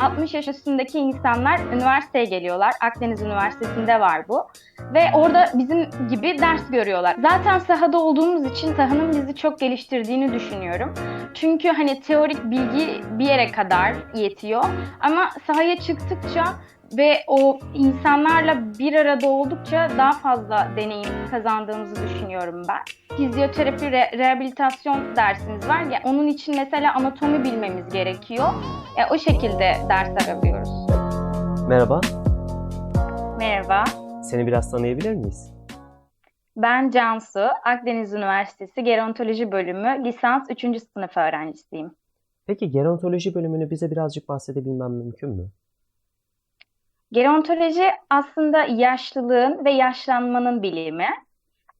60 yaş üstündeki insanlar üniversiteye geliyorlar. Akdeniz Üniversitesi'nde var bu. Ve orada bizim gibi ders görüyorlar. Zaten sahada olduğumuz için sahanın bizi çok geliştirdiğini düşünüyorum. Çünkü hani teorik bilgi bir yere kadar yetiyor. Ama sahaya çıktıkça ve o insanlarla bir arada oldukça daha fazla deneyim kazandığımızı düşünüyorum ben. Fizyoterapi re- rehabilitasyon dersimiz var. Ya onun için mesela anatomi bilmemiz gerekiyor. E, o şekilde dersler alıyoruz. Merhaba, Merhaba. seni biraz tanıyabilir miyiz? Ben Cansu, Akdeniz Üniversitesi Gerontoloji Bölümü lisans 3. sınıf öğrencisiyim. Peki gerontoloji bölümünü bize birazcık bahsedebilmem mümkün mü? Gerontoloji aslında yaşlılığın ve yaşlanmanın bilimi.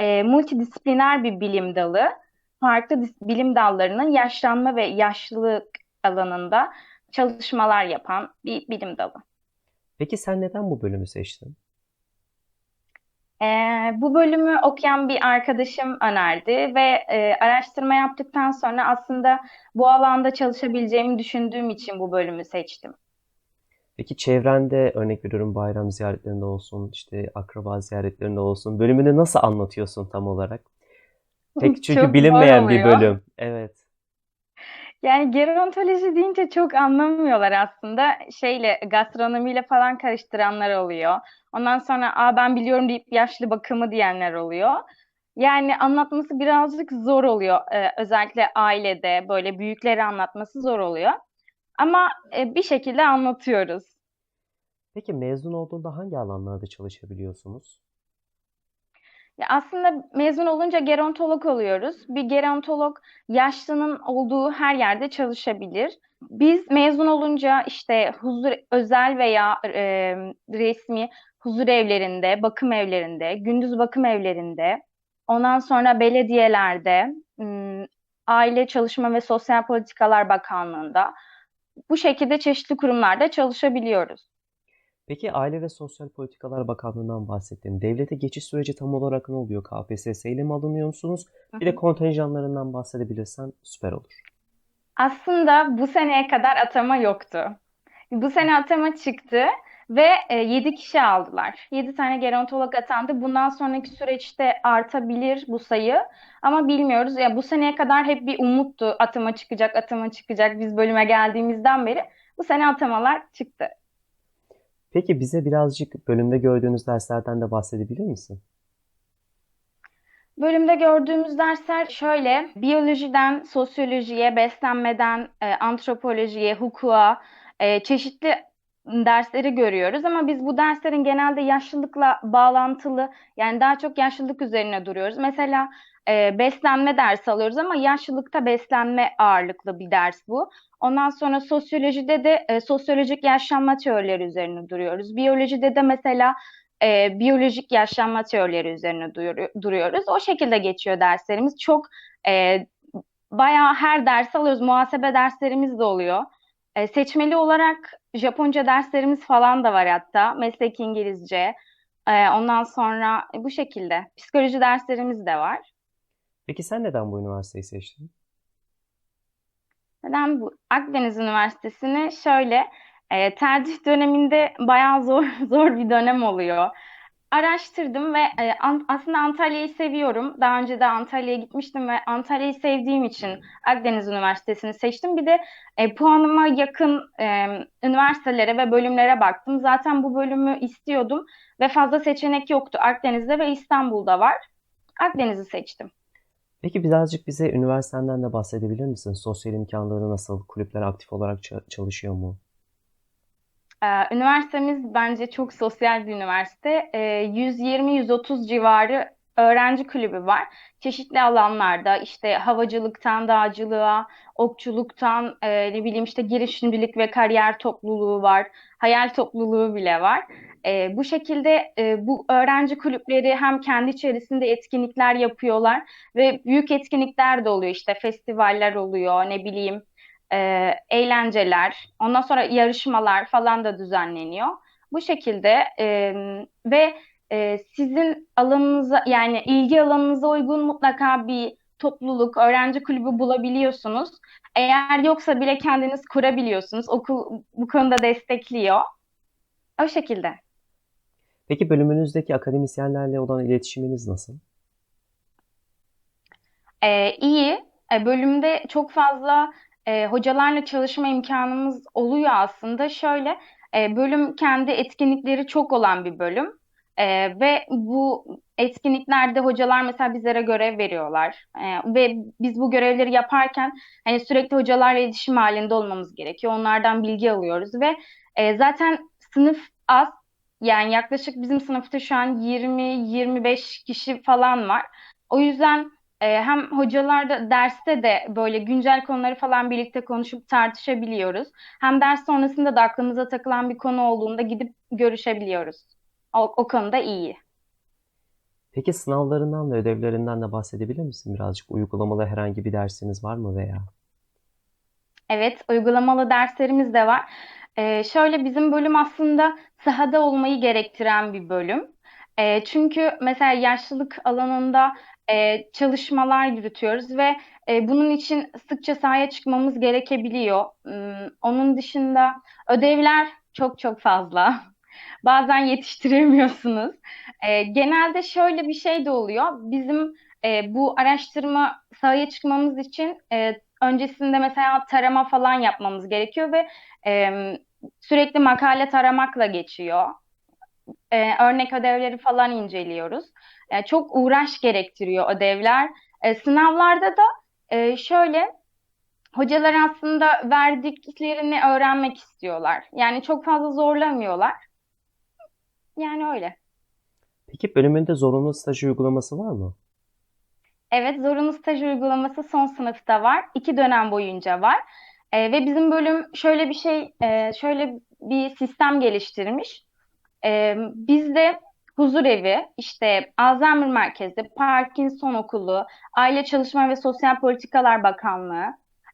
E, multidisipliner bir bilim dalı. Farklı bilim dallarının yaşlanma ve yaşlılık alanında çalışmalar yapan bir bilim dalı. Peki sen neden bu bölümü seçtin? E, bu bölümü okuyan bir arkadaşım önerdi ve e, araştırma yaptıktan sonra aslında bu alanda çalışabileceğimi düşündüğüm için bu bölümü seçtim. Peki çevrende örnek veriyorum bayram ziyaretlerinde olsun, işte akraba ziyaretlerinde olsun bölümünü nasıl anlatıyorsun tam olarak? Pek çünkü Çok zor bilinmeyen bir oluyor. bölüm. Evet. Yani gerontoloji deyince çok anlamıyorlar aslında. Şeyle gastronomiyle falan karıştıranlar oluyor. Ondan sonra Aa, ben biliyorum deyip yaşlı bakımı diyenler oluyor. Yani anlatması birazcık zor oluyor. Ee, özellikle ailede böyle büyükleri anlatması zor oluyor. Ama e, bir şekilde anlatıyoruz. Peki mezun olduğunda hangi alanlarda çalışabiliyorsunuz? Ya aslında mezun olunca gerontolog oluyoruz. Bir gerontolog yaşlının olduğu her yerde çalışabilir. Biz mezun olunca işte huzur özel veya e, resmi huzur evlerinde, bakım evlerinde, gündüz bakım evlerinde, ondan sonra belediyelerde, Aile Çalışma ve Sosyal Politikalar Bakanlığı'nda bu şekilde çeşitli kurumlarda çalışabiliyoruz. Peki Aile ve Sosyal Politikalar Bakanlığı'ndan bahsettin. Devlete geçiş süreci tam olarak ne oluyor? KPSS ile mi alınıyorsunuz? Bir de kontenjanlarından bahsedebilirsen süper olur. Aslında bu seneye kadar atama yoktu. Bu sene atama çıktı ve e, 7 kişi aldılar. 7 tane gerontolog atandı. Bundan sonraki süreçte artabilir bu sayı ama bilmiyoruz. Ya bu seneye kadar hep bir umuttu atama çıkacak, atama çıkacak. Biz bölüme geldiğimizden beri bu sene atamalar çıktı. Peki bize birazcık bölümde gördüğünüz derslerden de bahsedebilir misin? Bölümde gördüğümüz dersler şöyle, biyolojiden sosyolojiye, beslenmeden e, antropolojiye, hukuka, e, çeşitli dersleri görüyoruz. Ama biz bu derslerin genelde yaşlılıkla bağlantılı, yani daha çok yaşlılık üzerine duruyoruz. Mesela e, beslenme dersi alıyoruz ama yaşlılıkta beslenme ağırlıklı bir ders bu. Ondan sonra sosyolojide de e, sosyolojik yaşlanma teorileri üzerine duruyoruz. Biyolojide de mesela e, biyolojik yaşlanma teorileri üzerine duruyoruz. O şekilde geçiyor derslerimiz. Çok e, bayağı her ders alıyoruz. Muhasebe derslerimiz de oluyor. E, seçmeli olarak Japonca derslerimiz falan da var hatta. Meslek İngilizce. E, ondan sonra bu şekilde. Psikoloji derslerimiz de var. Peki sen neden bu üniversiteyi seçtin? Neden bu Akdeniz Üniversitesi'ni şöyle e, tercih döneminde bayağı zor zor bir dönem oluyor. Araştırdım ve e, an- aslında Antalya'yı seviyorum. Daha önce de Antalya'ya gitmiştim ve Antalya'yı sevdiğim için Akdeniz Üniversitesi'ni seçtim. Bir de e, puanıma yakın e, üniversitelere ve bölümlere baktım. Zaten bu bölümü istiyordum ve fazla seçenek yoktu. Akdeniz'de ve İstanbul'da var. Akdeniz'i seçtim. Peki birazcık bize üniversitenden de bahsedebilir misin? Sosyal imkanları nasıl? Kulüpler aktif olarak ça- çalışıyor mu? Ee, Üniversitemiz bence çok sosyal bir üniversite. Ee, 120-130 civarı öğrenci kulübü var. Çeşitli alanlarda işte havacılıktan dağcılığa, okçuluktan e, ne bileyim işte girişimcilik ve kariyer topluluğu var. Hayal topluluğu bile var. Ee, bu şekilde e, bu öğrenci kulüpleri hem kendi içerisinde etkinlikler yapıyorlar ve büyük etkinlikler de oluyor işte festivaller oluyor ne bileyim e, eğlenceler, ondan sonra yarışmalar falan da düzenleniyor. Bu şekilde e, ve e, sizin alanınıza yani ilgi alanınıza uygun mutlaka bir topluluk, öğrenci kulübü bulabiliyorsunuz. Eğer yoksa bile kendiniz kurabiliyorsunuz. Okul bu konuda destekliyor. O şekilde. Peki bölümünüzdeki akademisyenlerle olan iletişiminiz nasıl? Ee, iyi. E, bölümde çok fazla e, hocalarla çalışma imkanımız oluyor aslında. Şöyle, e, bölüm kendi etkinlikleri çok olan bir bölüm. E, ve bu etkinliklerde hocalar mesela bizlere görev veriyorlar. E, ve biz bu görevleri yaparken hani sürekli hocalarla iletişim halinde olmamız gerekiyor. Onlardan bilgi alıyoruz ve e, zaten sınıf az. Yani yaklaşık bizim sınıfta şu an 20-25 kişi falan var. O yüzden e, hem hocalar da derste de böyle güncel konuları falan birlikte konuşup tartışabiliyoruz. Hem ders sonrasında da aklımıza takılan bir konu olduğunda gidip görüşebiliyoruz. O, o konuda iyi. Peki sınavlarından ve ödevlerinden de bahsedebilir misin birazcık? Uygulamalı herhangi bir dersiniz var mı veya? Evet, uygulamalı derslerimiz de var. Ee, şöyle bizim bölüm aslında sahada olmayı gerektiren bir bölüm. Ee, çünkü mesela yaşlılık alanında e, çalışmalar yürütüyoruz ve e, bunun için sıkça sahaya çıkmamız gerekebiliyor. Hmm, Onun dışında ödevler çok çok fazla. Bazen yetiştiremiyorsunuz. Ee, genelde şöyle bir şey de oluyor. Bizim e, bu araştırma sahaya çıkmamız için e, öncesinde mesela tarama falan yapmamız gerekiyor ve e, sürekli makale taramakla geçiyor. E, örnek ödevleri falan inceliyoruz. E, çok uğraş gerektiriyor ödevler. E, sınavlarda da e, şöyle hocalar aslında verdiklerini öğrenmek istiyorlar. Yani çok fazla zorlamıyorlar. Yani öyle. Peki bölümünde zorunlu staj uygulaması var mı? Evet, zorunlu staj uygulaması son sınıfta var. İki dönem boyunca var. Ee, ve bizim bölüm şöyle bir şey, e, şöyle bir sistem geliştirmiş. Ee, bizde huzur evi, işte Alzheimer Merkezi, Parkinson Okulu, Aile Çalışma ve Sosyal Politikalar Bakanlığı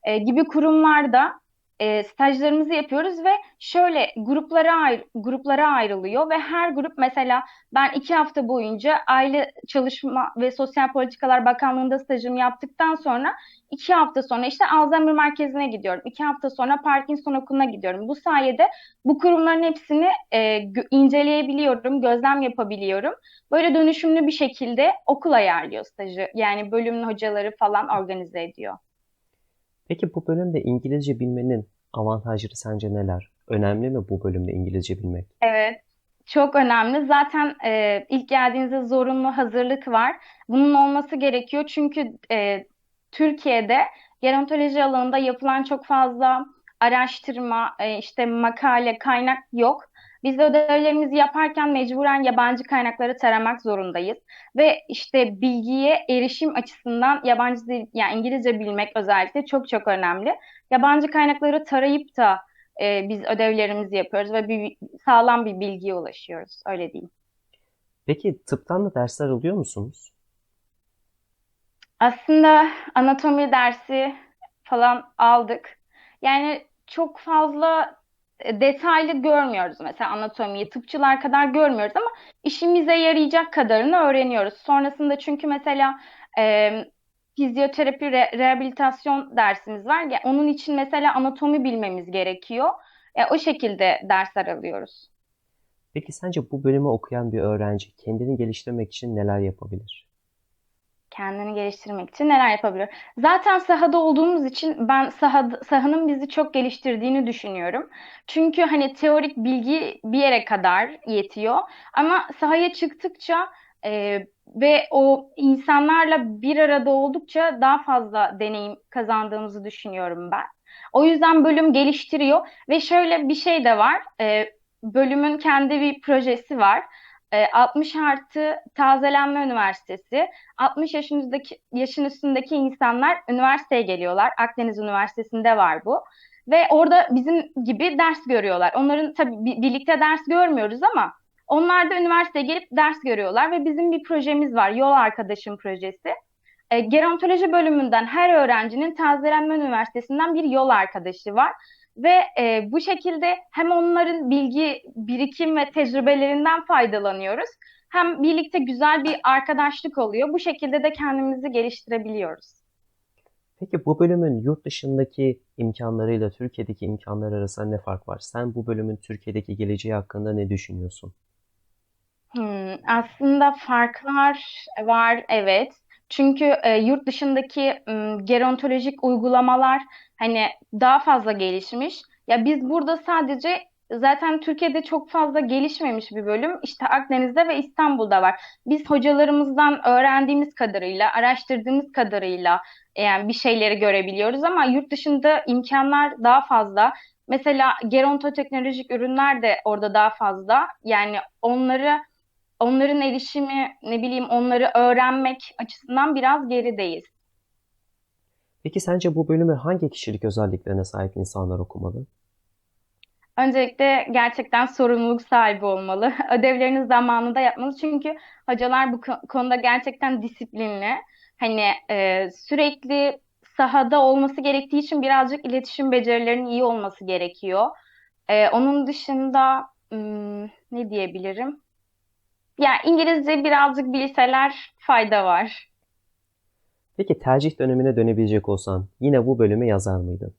e, gibi kurumlarda e, stajlarımızı yapıyoruz ve şöyle gruplara ayr gruplara ayrılıyor ve her grup mesela ben iki hafta boyunca Aile Çalışma ve Sosyal Politikalar Bakanlığı'nda stajımı yaptıktan sonra iki hafta sonra işte Alzheimer Merkezi'ne gidiyorum. İki hafta sonra Parkinson Okulu'na gidiyorum. Bu sayede bu kurumların hepsini e, inceleyebiliyorum, gözlem yapabiliyorum. Böyle dönüşümlü bir şekilde okul ayarlıyor stajı. Yani bölümün hocaları falan organize ediyor. Peki bu bölümde İngilizce bilmenin avantajları sence neler? Önemli mi bu bölümde İngilizce bilmek? Evet, çok önemli. Zaten e, ilk geldiğinizde zorunlu hazırlık var. Bunun olması gerekiyor çünkü e, Türkiye'de gerontoloji alanında yapılan çok fazla araştırma, e, işte makale, kaynak yok. Biz de ödevlerimizi yaparken mecburen yabancı kaynakları taramak zorundayız. Ve işte bilgiye erişim açısından yabancı dil, yani İngilizce bilmek özellikle çok çok önemli. Yabancı kaynakları tarayıp da e, biz ödevlerimizi yapıyoruz ve bir, sağlam bir bilgiye ulaşıyoruz. Öyle diyeyim. Peki tıptan da dersler alıyor musunuz? Aslında anatomi dersi falan aldık. Yani çok fazla detaylı görmüyoruz mesela anatomiyi. Tıpçılar kadar görmüyoruz ama işimize yarayacak kadarını öğreniyoruz. Sonrasında çünkü mesela e, fizyoterapi re- rehabilitasyon dersimiz var. Ya, onun için mesela anatomi bilmemiz gerekiyor. E, o şekilde dersler alıyoruz. Peki sence bu bölümü okuyan bir öğrenci kendini geliştirmek için neler yapabilir? Kendini geliştirmek için neler yapabilir? Zaten sahada olduğumuz için ben sahada, sahanın bizi çok geliştirdiğini düşünüyorum. Çünkü hani teorik bilgi bir yere kadar yetiyor. Ama sahaya çıktıkça e, ve o insanlarla bir arada oldukça daha fazla deneyim kazandığımızı düşünüyorum ben. O yüzden bölüm geliştiriyor ve şöyle bir şey de var. E, bölümün kendi bir projesi var. E, 60 artı Tazelenme Üniversitesi. 60 yaşındaki yaşın üstündeki insanlar üniversiteye geliyorlar. Akdeniz Üniversitesi'nde var bu. Ve orada bizim gibi ders görüyorlar. Onların tabii bi- birlikte ders görmüyoruz ama onlar da üniversiteye gelip ders görüyorlar ve bizim bir projemiz var. Yol Arkadaşım projesi. E, gerontoloji bölümünden her öğrencinin Tazelenme Üniversitesi'nden bir yol arkadaşı var. Ve e, bu şekilde hem onların bilgi, birikim ve tecrübelerinden faydalanıyoruz. Hem birlikte güzel bir arkadaşlık oluyor. Bu şekilde de kendimizi geliştirebiliyoruz. Peki bu bölümün yurt dışındaki imkanlarıyla Türkiye'deki imkanlar arasında ne fark var? Sen bu bölümün Türkiye'deki geleceği hakkında ne düşünüyorsun? Hmm, aslında farklar var, evet. Çünkü e, yurt dışındaki m, gerontolojik uygulamalar hani daha fazla gelişmiş. Ya biz burada sadece zaten Türkiye'de çok fazla gelişmemiş bir bölüm. İşte Akdeniz'de ve İstanbul'da var. Biz hocalarımızdan öğrendiğimiz kadarıyla, araştırdığımız kadarıyla e, yani bir şeyleri görebiliyoruz ama yurt dışında imkanlar daha fazla. Mesela gerontoteknolojik ürünler de orada daha fazla. Yani onları onların erişimi, ne bileyim onları öğrenmek açısından biraz gerideyiz. Peki sence bu bölümü hangi kişilik özelliklerine sahip insanlar okumalı? Öncelikle gerçekten sorumluluk sahibi olmalı. Ödevlerini zamanında yapmalı. Çünkü hocalar bu ko- konuda gerçekten disiplinli. Hani e, sürekli sahada olması gerektiği için birazcık iletişim becerilerinin iyi olması gerekiyor. E, onun dışında hmm, ne diyebilirim? Ya İngilizce birazcık bilseler fayda var. Peki tercih dönemine dönebilecek olsan yine bu bölümü yazar mıydın?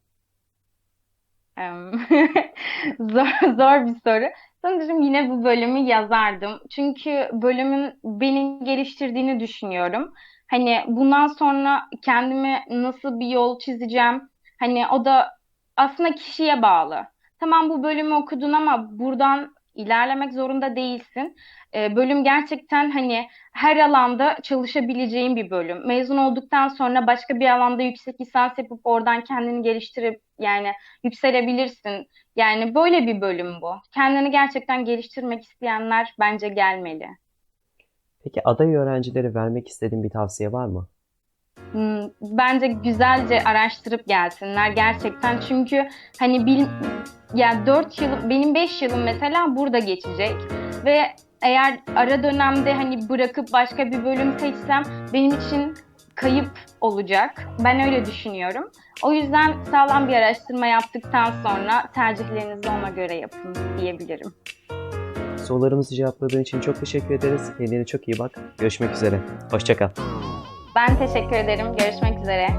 Zor, zor bir soru. Sanırım yine bu bölümü yazardım. Çünkü bölümün beni geliştirdiğini düşünüyorum. Hani bundan sonra kendime nasıl bir yol çizeceğim? Hani o da aslında kişiye bağlı. Tamam bu bölümü okudun ama buradan ilerlemek zorunda değilsin. Ee, bölüm gerçekten hani her alanda çalışabileceğin bir bölüm. Mezun olduktan sonra başka bir alanda yüksek lisans yapıp oradan kendini geliştirip yani yükselebilirsin. Yani böyle bir bölüm bu. Kendini gerçekten geliştirmek isteyenler bence gelmeli. Peki aday öğrencilere vermek istediğin bir tavsiye var mı? Hmm, Bence güzelce araştırıp gelsinler gerçekten. Çünkü hani bil, ya 4 yıl benim 5 yılım mesela burada geçecek ve eğer ara dönemde hani bırakıp başka bir bölüm seçsem benim için kayıp olacak. Ben öyle düşünüyorum. O yüzden sağlam bir araştırma yaptıktan sonra tercihlerinizi ona göre yapın diyebilirim. Sorularımızı cevapladığın için çok teşekkür ederiz. Kendine çok iyi bak. Görüşmek üzere. Hoşça kal. Ben teşekkür ederim. Görüşmek üzere.